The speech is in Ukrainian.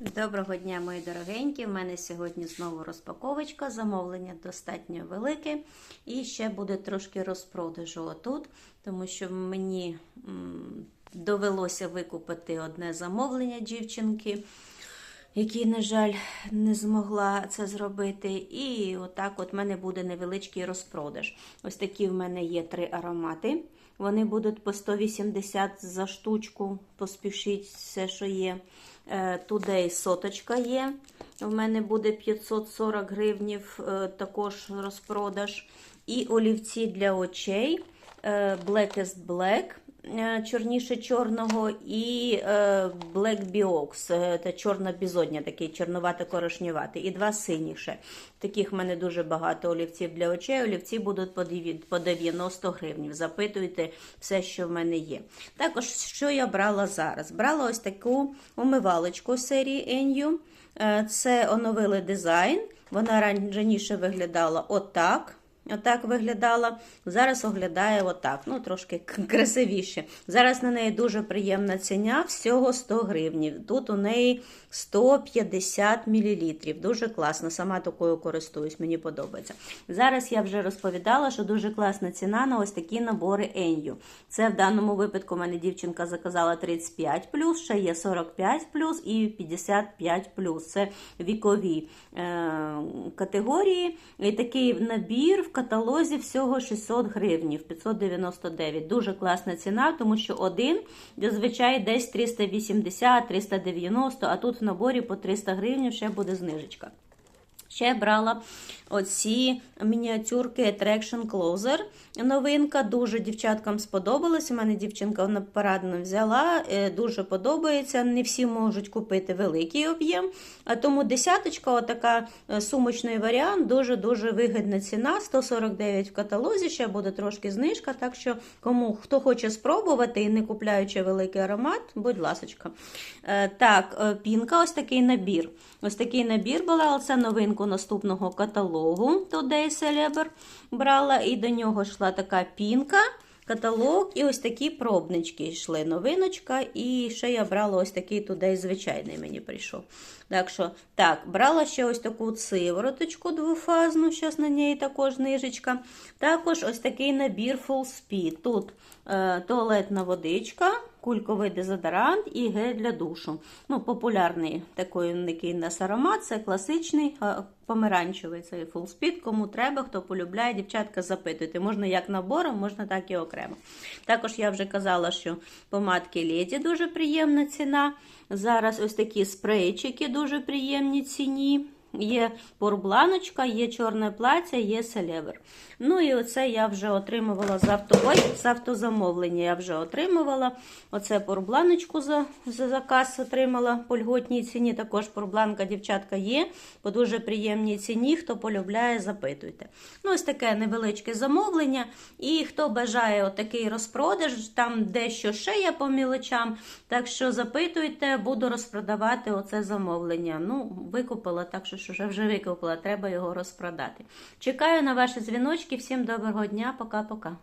Доброго дня, мої дорогенькі. У мене сьогодні знову розпаковочка. Замовлення достатньо велике. І ще буде трошки розпродажу отут, тому що мені довелося викупити одне замовлення дівчинки, який, на жаль, не змогла це зробити. І отак от в мене буде невеличкий розпродаж. Ось такі в мене є три аромати. Вони будуть по 180 за штучку. Поспішіть все, що є. Тудей соточка є. У мене буде 540 гривнів, е, також розпродаж. І олівці для очей е, Blackest Black, чорніше чорного, і Black Biox, це чорна бізодня, такий чорнувато-корошнюватий, і два синіше. Таких в мене дуже багато олівців для очей. Олівці будуть по 90 гривень. Запитуйте все, що в мене є. Також, що я брала зараз? Брала ось таку умивалочку серії Enyu. Це оновили дизайн. Вона раніше виглядала отак. Отак виглядала. Зараз оглядає отак. Ну, трошки красивіше. Зараз на неї дуже приємна ціна, всього 100 гривень. Тут у неї 150 мл. Дуже класно. Сама такою користуюсь, мені подобається. Зараз я вже розповідала, що дуже класна ціна на ось такі набори Енью. Це в даному випадку мене дівчинка заказала 35, ще є 45 і 55. Це вікові е, категорії. І такий набір в каталозі всього 600 гривень, 599. Дуже класна ціна, тому що один зазвичай десь 380-390, а тут в наборі по 300 гривень ще буде знижечка. Ще брала оці мініатюрки Attraction Closer. Новинка. Дуже дівчаткам сподобалась. У мене дівчинка вона парадно взяла, дуже подобається. Не всі можуть купити великий об'єм. Тому десяточка, отака сумочний варіант, дуже-дуже вигідна ціна. 149 в каталозі, ще буде трошки знижка. Так що, кому хто хоче спробувати і не купляючи великий аромат, будь ласочка. Так, пінка, ось такий набір. Ось такий набір була, але це новинку наступного каталогу Today Celeber брала, і до нього йшла така пінка, каталог, і ось такі пробнички йшли. Новиночка, і ще я брала ось такий Today звичайний мені прийшов. Так що, так, брала ще ось таку сивороточку двофазну, зараз на неї також знижечка. Також ось такий набір Full Speed. Тут е, туалетна водичка кульковий дезодорант і гель для душу. Ну, Популярний такий нас аромат, це класичний помаранчевий цей фулспід. Кому треба, хто полюбляє, дівчатка, запитуйте. Можна як набором, можна так і окремо. Також я вже казала, що помадки Леді дуже приємна ціна. Зараз ось такі спрейчики дуже приємні ціні. Є порбланочка, є чорне плаття, є селевер. Ну і оце я вже отримувала з авто... Ой, з автозамовлення. Я вже отримувала. Оце порбланочку за за заказ отримала по льготній ціні. Також порбланка, дівчатка, є по дуже приємній ціні. Хто полюбляє, запитуйте. Ну, Ось таке невеличке замовлення. І хто бажає отакий розпродаж, там дещо ще є по мілочам. Так що запитуйте, буду розпродавати оце замовлення. Ну, викупила так, що що вже викупила, треба його розпродати. Чекаю на ваші дзвіночки. Всім доброго дня, пока-пока.